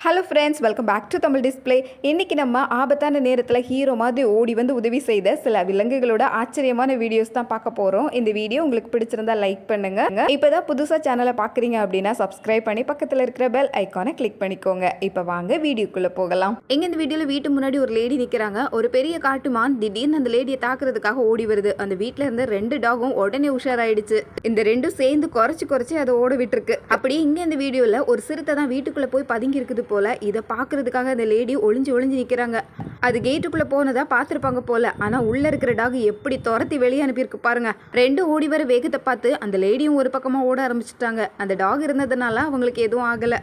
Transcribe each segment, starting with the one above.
Hello friends welcome back to Tamil display இன்னைக்கு நம்ம ஆபத்தான நேரத்தில் ஹீரோ மாதிரி ஓடி வந்து உதவி செய்த சில விலங்குகளோட ஆச்சரியமான வீடியோஸ் தான் பார்க்க போகிறோம் இந்த வீடியோ உங்களுக்கு பிடிச்சிருந்தா லைக் பண்ணுங்க. இப்போ தான் புதுசாக சேனலை பார்க்குறீங்க அப்படின்னா சப்ஸ்கிரைப் பண்ணி பக்கத்தில் இருக்கிற பெல் ஐக்கானை கிளிக் பண்ணிக்கோங்க. இப்போ வாங்க வீடியோக்குள்ளே போகலாம். எங்கே இந்த வீடியோவில் வீட்டு முன்னாடி ஒரு லேடி நிற்கிறாங்க ஒரு பெரிய காட்டுமான் திடீர்னு அந்த லேடியை தாக்குறதுக்காக ஓடி வருது. அந்த வீட்டில் இருந்த ரெண்டு டாகும் உடனே உஷாராயிடுச்சு. இந்த ரெண்டும் சேர்ந்து குறைச்சி குறைச்சி அதை ஓட விட்டுருக்கு அப்படியே இங்கே இந்த வீடியோவில் ஒரு சிறுத்தை தான் வீட்டுக்குள்ளே போய் பதுங்கி இருக்குது போல இதை பார்க்கறதுக்காக அந்த லேடி ஒளிஞ்சு ஒளிஞ்சு நிற்கிறாங்க அது கேட்டுக்குள்ளே போனதாக பார்த்துருப்பாங்க போல. ஆனால் உள்ளே இருக்கிற டாக் எப்படி துரத்தி வெளியே அனுப்பியிருக்கு பாருங்க. ரெண்டு ஓடி வர வேகத்தை பார்த்து அந்த லேடியும் ஒரு பக்கமாக ஓட ஆரம்பிச்சிட்டாங்க. அந்த டாக் இருந்ததுனால அவங்களுக்கு எதுவும் ஆகலை.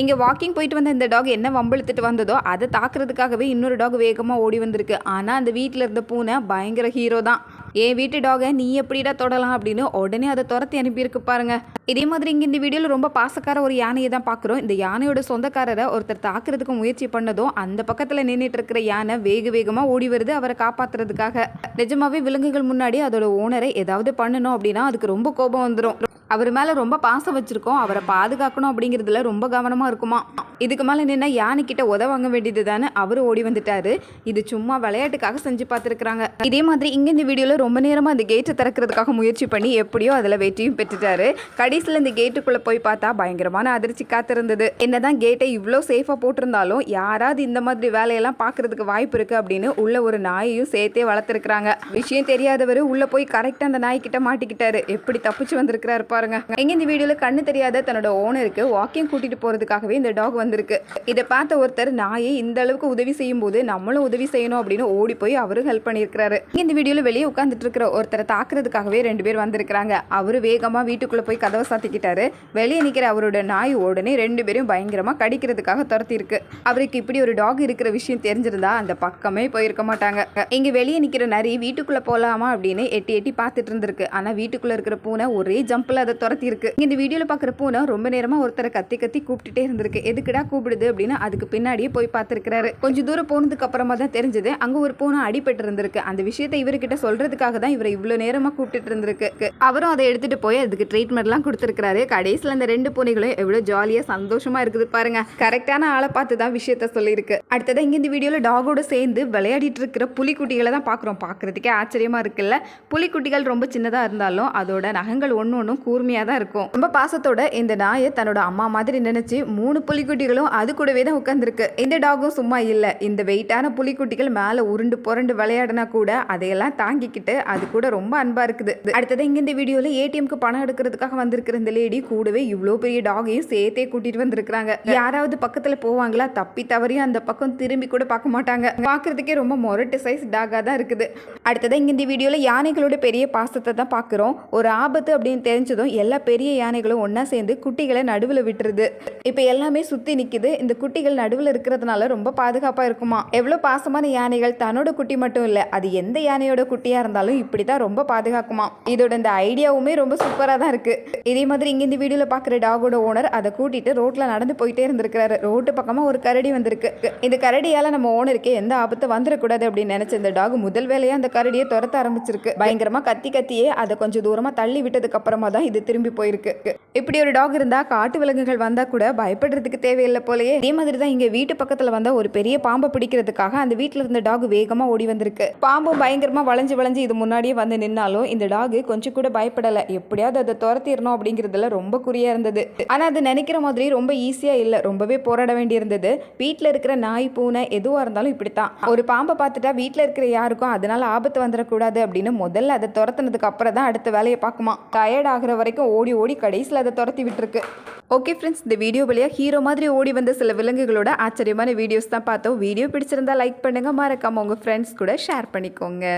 இங்கே வாக்கிங் போயிட்டு வந்த இந்த டாக் என்ன வம்பிழுத்துட்டு வந்ததோ அதை தாக்குறதுக்காகவே இன்னொரு டாக் வேகமாக ஓடி வந்திருக்கு. ஆனால் அந்த வீட்டில் இருந்த பூனை பயங்கர ஹீரோ தான். என் வீட்டு டாகை நீ எப்படிடா தொடலாம் அப்படின்னு உடனே அதை துரத்தி அனுப்பியிருக்கு பாருங்க. இதே மாதிரி இங்கே இந்த வீடியோவில் ரொம்ப பாசக்கார ஒரு யானையை தான் பார்க்குறோம் இந்த யானையோட சொந்தக்காரரை ஒருத்தர் தாக்குறதுக்கு முயற்சி பண்ணதும் அந்த பக்கத்தில் நின்றுட்டு இருக்கிற யானை வேக வேகமாக ஓடி வருது அவரை காப்பாத்துறதுக்காக. நிஜமாவே விலங்குகள் முன்னாடி அதோட ஓனரை ஏதாவது பண்ணணும் அப்படின்னா அதுக்கு ரொம்ப கோபம் வந்துடும் அவர் மேலே ரொம்ப பாசம் வச்சுருக்கோம். அவரை பாதுகாக்கணும் அப்படிங்கிறதுல ரொம்ப கவனமாக இருக்குமா? இதுக்கு மேலே நின்னா யானைக்கிட்ட உத வாங்க வேண்டியது தானே அவர் ஓடி வந்துட்டாரு. இது சும்மா விளையாட்டுக்காக செஞ்சு பார்த்துருக்குறாங்க. இதே மாதிரி இங்கே இந்த வீடியோவில் ரொம்ப நேரமாக அந்த கேட்டை திறக்கிறதுக்காக முயற்சி பண்ணி எப்படியோ அதில் வெற்றியும் பெற்றுட்டாரு. கடைசியில் இந்த கேட்டுக்குள்ளே போய் பார்த்தா பயங்கரமான அதிர்ச்சி காத்திருந்தது. என்னதான் கேட்டை இவ்வளோ சேஃபாக போட்டிருந்தாலும் யாராவது இந்த மாதிரி வேலையெல்லாம் பார்க்கறதுக்கு வாய்ப்பு இருக்குது அப்படின்னு உள்ள ஒரு நாயையும் சேர்த்தே வளர்த்துருக்குறாங்க. விஷயம் தெரியாதவர் உள்ளே போய் கரெக்டாக அந்த நாய்க்கிட்ட மாட்டிக்கிட்டாரு. எப்படி தப்பிச்சு வந்திருக்கிறாரு பாருங்க. எங்கே இந்த வீடியோவில் கண்ணு தெரியாத தன்னோட ஓனருக்கு வாக்கிங் கூட்டிகிட்டு போகிறதுக்காகவே இந்த டாக் வந்து வந்திருக்கு. இதை பார்த்த ஒருத்தர் நாயை இந்த அளவுக்கு உதவி செய்யும் போது நம்மளும் உதவி செய்யணும் அப்படின்னு ஓடி போய் அவரும் ஹெல்ப் பண்ணியிருக்காரு இந்த வீடியோவில் வெளியே உட்காந்துட்டு இருக்கிற ஒருத்தரை தாக்குறதுக்காகவே ரெண்டு பேர் வந்திருக்கிறாங்க. அவரு வேகமாக வீட்டுக்குள்ளே போய் கதவை சாத்திக்கிட்டாரு. வெளியே நிற்கிற அவரோட நாய் உடனே ரெண்டு பேரும் பயங்கரமாக கடிக்கிறதுக்காக துரத்தி இருக்கு அவருக்கு இப்படி ஒரு டாக் இருக்கிற விஷயம் தெரிஞ்சிருந்தா அந்த பக்கமே போயிருக்க மாட்டாங்க. இங்க வெளியே நிற்கிற நரி வீட்டுக்குள்ள போகலாமா அப்படின்னு எட்டி எட்டி பார்த்துட்டு இருந்திருக்கு ஆனால் வீட்டுக்குள்ள இருக்கிற பூனை ஒரே ஜம்பில் அதை துரத்தி இருக்கு இந்த வீடியோவில் பார்க்குற பூனை ரொம்ப நேரமாக ஒருத்தரை கத்தி கத்தி கூப்பிட்டுட்டே இருந்திருக்கு. எதுக்குடா கூப்பிடுது அப்படின்னு அதுக்கு பின்னாடியே போய் பார்த்துருக்கிறாரு. கொஞ்சம் தூரம் போனதுக்கு அப்புறமா தான் தெரிஞ்சது அங்க ஒரு பூனை அடிபட்டு இருந்திருக்கு அந்த விஷயத்தை இவர்கிட்ட சொல்றதுக்காக தான் இவரை இவ்வளவு நேரமா கூப்பிட்டுட்டு இருந்திருக்கு. அவரும் அதை எடுத்துட்டு போய் அதுக்கு ட்ரீட்மெண்ட்லாம் கொடுத்துருக்காரு கடைசியில் அந்த ரெண்டு பூனைகளும் எவ்வளவு ஜாலியா சந்தோஷமா இருக்குது பாருங்க. கரெக்டான ஆளை பார்த்து தான் விஷயத்த சொல்லியிருக்கு. அடுத்ததான் இங்க இந்த வீடியோல டாகோட சேர்ந்து விளையாடிட்டு இருக்கிற புலிக்குட்டிகளை தான் பார்க்குறோம். பார்க்கறதுக்கே ஆச்சரியமா இருக்குல்ல? புலிக்குட்டிகள் ரொம்ப சின்னதா இருந்தாலும் அதோட நகங்கள் ஒன்று ஒன்றும் கூர்மையாக தான் இருக்கும். ரொம்ப பாசத்தோட இந்த நாயை தன்னோட அம்மா மாதிரி நினைச்சு மூணு புலிக்குட்டிகளும் அது கூடவே தான் உட்காந்துருக்கு இந்த டாகும் சும்மா இல்லை. இந்த வெயிட்டான புலிக்குட்டிகள் மேலே உருண்டு புரண்டு விளையாடினா கூட அதையெல்லாம் தாங்கிக்கிட்டு அது கூட ரொம்ப அன்பாக இருக்குது. அடுத்தது இங்கே இந்த வீடியோவில் ஏடிஎம்க்கு பணம் எடுக்கிறதுக்காக வந்திருக்கிற இந்த லேடி கூடவே இவ்வளோ பெரிய டாகையும் சேர்த்தே கூட்டிட்டு வந்திருக்காங்க யாராவது பக்கத்துல போவாங்களா? தப்பி தவறியும் அந்த பக்கம் திரும்பி கூட பார்க்க மாட்டாங்க. பார்க்குறதுக்கே ரொம்ப மொரட்டு சைஸ் டாகா தான் இருக்குது. அடுத்தது இங்கே இந்த வீடியோல யானைகளோட பெரிய பாசத்தை தான் பார்க்குறோம் ஒரு ஆபத்து அப்படின்னு தெரிஞ்சதும் எல்லா பெரிய யானைகளும் ஒன்றா சேர்ந்து குட்டிகளை நடுவில் விட்டுருது. இப்போ எல்லாமே சுற்றி நிற்குது இந்த குட்டிகள் நடுவில் இருக்கிறதுனால ரொம்ப பாதுகாப்பாக இருக்குமா? எவ்வளோ பாசமான யானைகள்? தன்னோட குட்டி மட்டும் இல்லை அது எந்த யானையோட குட்டியாக இருந்தாலும் இப்படி தான் ரொம்ப பாதுகாக்குமா? இதோட இந்த ஐடியாவுமே ரொம்ப சூப்பராக தான் இருக்குது இதே மாதிரி இங்கே இந்த வீடியோவில் பார்க்குற டாகோட ஓனர் அதை கூட்டிட்டு ரோட்டில் நடந்து போயிட்டே இருந்திருக்கிறாரு. ரோட்டு பக்கமாக ஒரு கரடி வந்திருக்கு. இந்த கரடியால் நம்ம ஓனருக்கு எந்த ஆபத்து வந்துடக்கூடாது அப்படின்னு நினச்ச இந்த டாக் முதல் வேலையாக அந்த கரடியை துரத்த ஆரம்பிச்சிருக்கு. பயங்கரமாக கத்தி கத்தியே அதை கொஞ்சம் தூரமாக தள்ளி விட்டதுக்கு அப்புறமா தான் இது திரும்பி போயிருக்கு. இப்படி ஒரு டாக் இருந்தா காட்டு விலங்குகள் வந்தா கூட பயப்படுறதுக்கு தேவை தேவையில்லை போலயே. இதே மாதிரி தான் இங்க வீட்டு பக்கத்துல வந்த ஒரு பெரிய பாம்பை பிடிக்கிறதுக்காக அந்த வீட்டுல இருந்த டாக் வேகமா ஓடி வந்திருக்கு. பாம்பும் பயங்கரமா வளைஞ்சு வளைஞ்சு இது முன்னாடியே வந்து நின்னாலும் இந்த டாக் கொஞ்சம் கூட பயப்படல. எப்படியாவது அதை துரத்திடணும் அப்படிங்கிறதுல ரொம்ப குறியா இருந்தது. ஆனா அது நினைக்கிற மாதிரி ரொம்ப ஈஸியா இல்ல. ரொம்பவே போராட வேண்டியிருந்தது. வீட்டுல இருக்கிற நாய் பூனை எதுவா இருந்தாலும் இப்படித்தான். ஒரு பாம்பை பார்த்துட்டா வீட்டுல இருக்கிற யாருக்கும் அதனால ஆபத்து வந்துடக்கூடாது அப்படின்னு முதல்ல அதை துரத்துனதுக்கு அப்புறம் தான் அடுத்த வேலையை பார்க்குமா. டயர்ட் ஆகுற வரைக்கும் ஓடி ஓடி கடைசியில் அதை துரத்தி விட்டுருக்கு. ஓகே ஃப்ரெண்ட்ஸ் இந்த வீடியோ வழியாக ஹீரோ மாதிரி ஓடி வந்த சில விலங்குகளோட ஆச்சரியமான வீடியோஸ் தான் பார்த்தோம். வீடியோ பிடிச்சிருந்தா லைக் பண்ணுங்கள் மறக்காம உங்கள் ஃப்ரெண்ட்ஸ் கூட ஷேர் பண்ணிக்கோங்க.